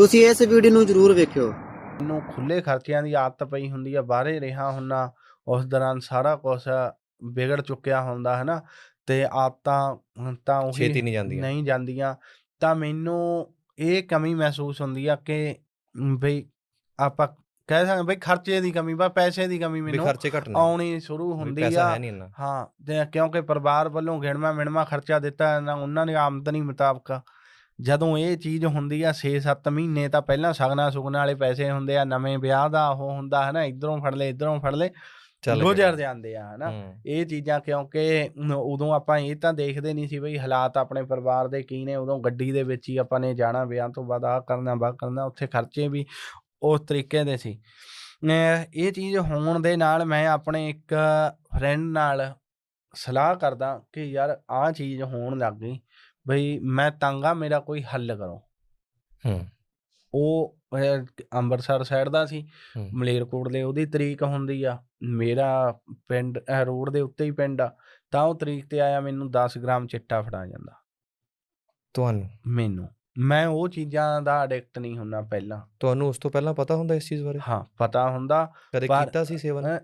ਤੁਸੀਂ ਇਸ ਵੀਡੀਓ ਨੂੰ ਜ਼ਰੂਰ ਵੇਖਿਓ। ਮੈਨੂੰ ਖੁੱਲੇ ਖਰਚਿਆਂ ਦੀ ਆਦਤ ਪਈ ਹੁੰਦੀ ਆ ਬਾਹਰੇ ਰਿਹਾ ਹੁੰਨਾ ਉਸ ਦੌਰਾਨ ਸਾਰਾ ਕੁਝ ਵਿਗੜ ਚੁੱਕਿਆ ਹੁੰਦਾ ਹੈ ਨਾ ਤੇ ਆਦਤਾਂ ਤਾਂ ਉਹੀ ਛੇਤੀ ਨਹੀਂ ਜਾਂਦੀਆਂ। ਨਹੀਂ ਜਾਂਦੀਆਂ। ਤਾਂ ਮੈਨੂੰ ਇਹ ਕਮੀ ਮਹਿਸੂਸ ਹੁੰਦੀ ਆ ਕਿ ਬਈ ਆਪਾਂ ਕਹਿ ਸਕਦੇ ਬਈ ਖਰਚੇ ਦੀ ਕਮੀ ਬਾ ਪੈਸੇ ਦੀ ਕਮੀ ਮੈਨੂੰ ਖਰਚੇ ਘਟਣੇ ਆਉਣੀ ਸ਼ੁਰੂ ਹੁੰਦੀ ਆ। ਹੈ ਤੇ ਕਿਉਂਕਿ ਪਰਿਵਾਰ ਵੱਲੋਂ ਗਿਣਵਾ ਮਿਣਵਾ ਖਰਚਾ ਦਿੱਤਾ ਨਾ ਉਹਨਾਂ ਨੇ ਆਮਦਨੀ ਮੁਤਾਬਕ ਜਦੋਂ ਇਹ ਚੀਜ਼ ਹੁੰਦੀ ਆ 6-7 ਮਹੀਨੇ ਤਾਂ ਪਹਿਲਾਂ ਸਗਨਾ ਸੁਗਨਾ ਵਾਲੇ ਪੈਸੇ ਹੁੰਦੇ ਆ ਨਵੇਂ ਵਿਆਹ ਦਾ ਉਹ ਹੁੰਦਾ ਹੈ ਨਾ ਇਧਰੋਂ ਫੜ ਲੈ ਇਧਰੋਂ ਫੜ ਲੈ ਚੱਲ ਗੁਜ਼ਰ ਜਾਂਦੇ ਆ ਹਨਾ। ਇਹ ਚੀਜ਼ਾਂ ਕਿਉਂਕਿ ਉਦੋਂ ਆਪਾਂ ਇਹ ਤਾਂ ਦੇਖਦੇ ਨਹੀਂ ਸੀ ਬਈ ਹਾਲਾਤ ਆਪਣੇ ਪਰਿਵਾਰ ਦੇ ਕੀ ਨੇ ਉਦੋਂ ਗੱਡੀ ਦੇ ਵਿੱਚ ਹੀ ਆਪਾਂ ਨੇ ਜਾਣਾ ਵਿਆਹ ਤੋਂ ਬਾਅਦ ਆਹ ਕਰਨਾ ਬਾਹ ਕਰਨਾ ਉੱਥੇ ਖਰਚੇ ਵੀ ਉਸ ਤਰੀਕੇ ਦੇ ਸੀ। ਇਹ ਚੀਜ਼ ਹੋਣ ਦੇ ਨਾਲ ਮੈਂ ਆਪਣੇ ਇੱਕ ਫਰੈਂਡ ਨਾਲ ਸਲਾਹ ਕਰਦਾ ਕਿ ਯਾਰ ਆਹ ਚੀਜ਼ ਹੋਣ ਲੱਗ ਗਈ। ਬਈ ਮੈਂ ਤੰਗ ਮੇਰਾ ਕੋਈ ਹੱਲ ਕਰੋ ਹੂੰ ਉਹ ਅੰਮ੍ਰਿਤਸਰ ਸਾਈਡ ਦਾ ਸੀ। ਮਲੇਰਕੋਟਲੇ ਉਹਦੀ ਤਰੀਕ ਹੁੰਦੀ ਆ ਮੇਰਾ ਪਿੰਡ ਰੋਡ ਦੇ ਉੱਤੇ ਹੀ ਪਿੰਡ ਆ ਤਾਂ ਉਹ ਤਰੀਕ ਤੇ ਆਇਆ ਮੈਨੂੰ 10 ਗ੍ਰਾਮ ਚਿੱਟਾ ਫੜਾ ਜਾਂਦਾ ਤੁਹਾਨੂੰ ਮੈਨੂੰ ਮੈਂ ਉਹ ਚੀਜ਼ਾਂ ਦਾ ਐਡਿਕਟ ਨਹੀਂ ਹੁੰਨਾ ਪਹਿਲਾਂ ਤੁਹਾਨੂੰ ਉਸ ਤੋਂ ਪਹਿਲਾਂ ਪਤਾ ਹੁੰਦਾ ਇਸ ਚੀਜ਼ ਬਾਰੇ ਹਾਂ ਪਤਾ ਹੁੰਦਾ ਕਦੇ ਕੀਤਾ ਸੀ ਸੇਵਨ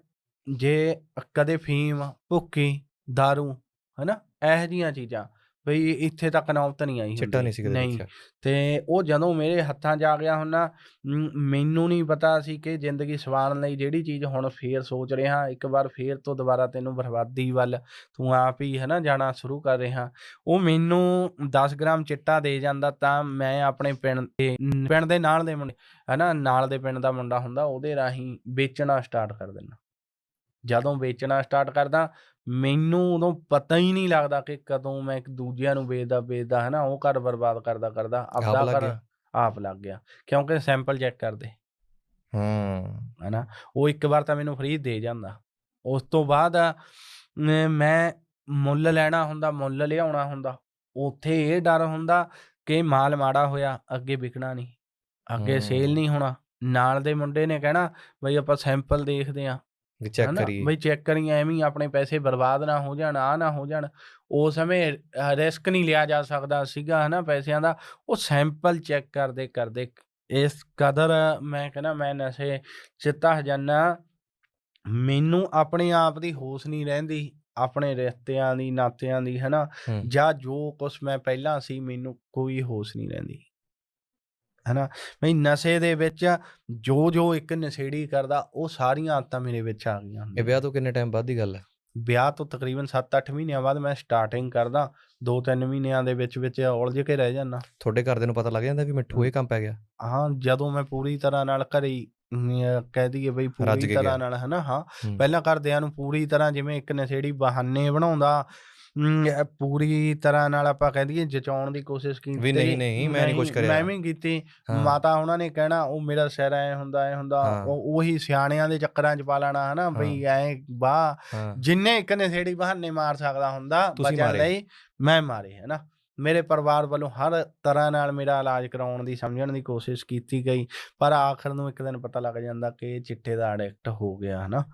ਜੇ ਕਦੇ ਫੀਮ ਭੁੱਕੀ दारू ਹਨਾ ਇਹੋ ਜੀਆਂ ਚੀਜ਼ਾਂ ਬਈ ਇੱਥੇ ਤੱਕ ਨੌਬਤ ਨਹੀਂ ਆਈ ਚਿੱਟਾ। ਨਹੀਂ ਸੀ ਕਦੇ ਨਹੀਂ। ਤੇ ਉਹ ਜਦੋਂ ਮੇਰੇ ਹੱਥਾਂ 'ਚ ਆ ਗਿਆ ਹੁੰਨਾ ਮ, ਮੈਨੂੰ ਨਹੀਂ ਪਤਾ ਸੀ ਕਿ ਜ਼ਿੰਦਗੀ ਸਵਾਰਨ ਲਈ ਜਿਹੜੀ ਚੀਜ਼ ਹੁਣ ਫੇਰ ਸੋਚ ਰਿਹਾ ਇੱਕ ਵਾਰ ਫੇਰ ਤੋਂ ਦੁਬਾਰਾ ਤੈਨੂੰ ਬਰਬਾਦੀ ਵੱਲ ਤੂੰ ਆਪ ਹੀ ਹੈ ਨਾ ਜਾਣਾ ਸ਼ੁਰੂ ਕਰ ਰਿਹਾ। ਉਹ ਮੈਨੂੰ 10 ਗ੍ਰਾਮ ਚਿੱਟਾ ਦੇ ਜਾਂਦਾ ਤਾਂ ਮੈਂ ਆਪਣੇ ਪਿੰਡ ਦੇ ਪਿੰਡ ਦੇ ਨਾਲ ਦੇ ਮੁੰਡੇ ਹੈ ਨਾ ਨਾਲ ਦੇ ਪਿੰਡ ਦਾ ਮੁੰਡਾ ਹੁੰਦਾ ਉਹਦੇ ਰਾਹੀਂ ਵੇਚਣਾ ਸਟਾਰਟ ਕਰ ਦਿੰਦਾ। ਜਦੋਂ ਵੇਚਣਾ ਸਟਾਰਟ ਕਰਦਾ ਮੈਨੂੰ ਉਦੋਂ ਪਤਾ ਹੀ ਨਹੀਂ ਲੱਗਦਾ ਕਿ ਕਦੋਂ ਮੈਂ ਇੱਕ ਦੂਜਿਆਂ ਨੂੰ ਵੇਚਦਾ ਵੇਚਦਾ ਹੈ ਨਾ ਉਹ ਘਰ ਬਰਬਾਦ ਕਰਦਾ ਕਰਦਾ ਆਪਦਾ ਘਰ। ਆਪ ਲੱਗ ਗਿਆ ਕਿਉਂਕਿ ਸੈਂਪਲ ਚੈੱਕ ਕਰਦੇ। ਹੂੰ। ਹਨਾ ਉਹ ਇੱਕ ਵਾਰ ਤਾਂ ਮੈਨੂੰ ਫ੍ਰੀ ਦੇ ਜਾਂਦਾ। ਉਸ ਤੋਂ ਬਾਅਦ ਮੈਂ ਮੁੱਲ ਲੈਣਾ ਹੁੰਦਾ ਮੁੱਲ ਲਿਆਉਣਾ ਹੁੰਦਾ ਉੱਥੇ ਇਹ ਡਰ ਹੁੰਦਾ ਕਿ ਮਾਲ ਮਾੜਾ ਹੋਇਆ ਅੱਗੇ ਵਿਕਣਾ ਨਹੀਂ ਅੱਗੇ ਸੇਲ। ਨਹੀਂ ਹੋਣਾ। ਨਾਲ ਦੇ ਮੁੰਡੇ ਨੇ ਕਹਿਣਾ ਬਈ ਆਪਾਂ ਸੈਂਪਲ ਦੇਖਦੇ ਆ ਵੀ ਚੈੱਕ ਕਰੀਏ। ਬਈ ਚੈੱਕ ਕਰੀ ਐਵੇਂ ਹੀ ਆਪਣੇ ਪੈਸੇ ਬਰਬਾਦ ਨਾ ਹੋ ਜਾਣ ਆ ਨਾ ਹੋ ਜਾਣ। ਉਸ ਸਮੇਂ ਰਿਸਕ ਨਹੀਂ ਲਿਆ ਜਾ ਸਕਦਾ ਸੀਗਾ ਹਨਾ ਪੈਸਿਆਂ ਦਾ। ਉਹ ਸੈਂਪਲ ਚੈੱਕ ਕਰਦੇ ਕਰਦੇ। ਇਸ ਕਦਰ ਮੈਂ ਕਹਿੰਦਾ ਮੈਂ ਨਸ਼ੇ ਚਿੱਤਾ ਜਾਨਾ ਮੈਨੂੰ ਆਪਣੇ ਆਪ ਦੀ ਹੋਸ਼ ਨਹੀਂ ਰਹਿੰਦੀ ਆਪਣੇ ਰਿਸ਼ਤਿਆਂ ਦੀ ਨਾਤਿਆਂ ਦੀ ਹਨਾ। ਜਾਂ ਜੋ ਕੁਛ ਮੈਂ ਪਹਿਲਾਂ ਸੀ ਮੈਨੂੰ ਕੋਈ ਹੋਸ਼ ਨਹੀਂ ਰਹਿੰਦੀ। ਹਨਾ? ਮੈਂ ਨਸ਼ੇ ਦੇ ਵਿੱਚ ਜੋ ਜੋ ਇੱਕ ਨਸ਼ੇੜੀ ਕਰਦਾ ਉਹ ਸਾਰੀਆਂ ਆਦਤਾਂ ਮੇਰੇ ਵਿੱਚ ਆ ਗਈਆਂ ਇਹ। ਵਿਆਹ ਤੋਂ ਕਿੰਨੇ ਟਾਈਮ ਬਾਅਦ ਦੀ ਗੱਲ ਹੈ? ਵਿਆਹ ਤੋਂ ਤਕਰੀਬਨ 7-8 ਮਹੀਨਿਆਂ ਬਾਅਦ ਮੈਂ ਸਟਾਰਟਿੰਗ ਕਰਦਾ। 2-3 ਮਹੀਨਿਆਂ ਦੇ ਵਿੱਚ ਵਿੱਚ ਉਲਝ ਕੇ ਰਹਿ ਜਾਂਦਾ। ਤੁਹਾਡੇ ਘਰਦਿਆਂ ਨੂੰ ਪਤਾ ਲੱਗ ਜਾਂਦਾ ਵੀ ਮਿੱਠੂ ਇਹ ਕੰਮ ਪੈ ਗਿਆ? ਹਾਂ ਜਦੋਂ ਮੈਂ ਪੂਰੀ ਤਰ੍ਹਾਂ ਨਾਲ ਘਰੇ ਕਹਿ ਦਈਏ ਬਈ ਪੂਰੀ ਤਰ੍ਹਾਂ। ਨਾਲ ਹਨਾ? ਹਾਂ। ਪਹਿਲਾਂ ਘਰਦਿਆਂ ਨੂੰ ਪੂਰੀ ਤਰ੍ਹਾਂ ਜਿਵੇਂ ਇੱਕ ਨਸ਼ੇੜੀ ਬਹਾਨੇ ਬਣਾਉਂਦਾ ਪੂਰੀ ਤਰ੍ਹਾਂ ਨਾਲ ਆਪਾਂ ਕਹਿ ਦਈਏ ਜਚਾਉਣ ਦੀ ਕੋਸ਼ਿਸ਼ ਕੀਤੀ ਵੀ ਨਹੀਂ, ਨਹੀਂ, ਮੈਂ ਨਹੀਂ ਕੁਛ ਕਰਿਆ। ਮੈਂ ਵੀ ਕੀਤੀ। ਮਾਤਾ ਉਹਨਾਂ ਨੇ ਕਹਿਣਾ ਉਹ ਮੇਰਾ ਸਿਰ ਐ ਹੁੰਦਾ ਐ ਹੁੰਦਾ। ਉਹ ਉਹੀ ਸਿਆਣਿਆਂ ਦੇ ਚੱਕਰਾਂ 'ਚ ਪਾ ਲੈਣਾ ਹਨਾ ਬਈ ਐ ਹਾਂ ਜਿੰਨੇ ਇੱਕ ਨਸ਼ੇੜੀ ਬਹਾਨੇ ਮਾਰ ਸਕਦਾ ਹੁੰਦਾ ਮਾਰੇ। ਲਈ ਮੈਂ ਮਾਰੇ ਹੈ ਨਾ ਮੇਰੇ ਪਰਿਵਾਰ ਵੱਲੋਂ ਹਰ ਤਰ੍ਹਾਂ ਨਾਲ ਮੇਰਾ ਇਲਾਜ ਕਰਾਉਣ ਦੀ ਸਮਝਣ ਦੀ ਕੋਸ਼ਿਸ਼ ਕੀਤੀ ਗਈ ਪਰ ਆਖਰ ਨੂੰ ਇੱਕ ਦਿਨ ਪਤਾ ਲੱਗ ਜਾਂਦਾ ਕਿ ਚਿੱਟੇ ਦਾ ਐਡਿਕਟ ਹੋ ਗਿਆ ਹੈ ਨਾ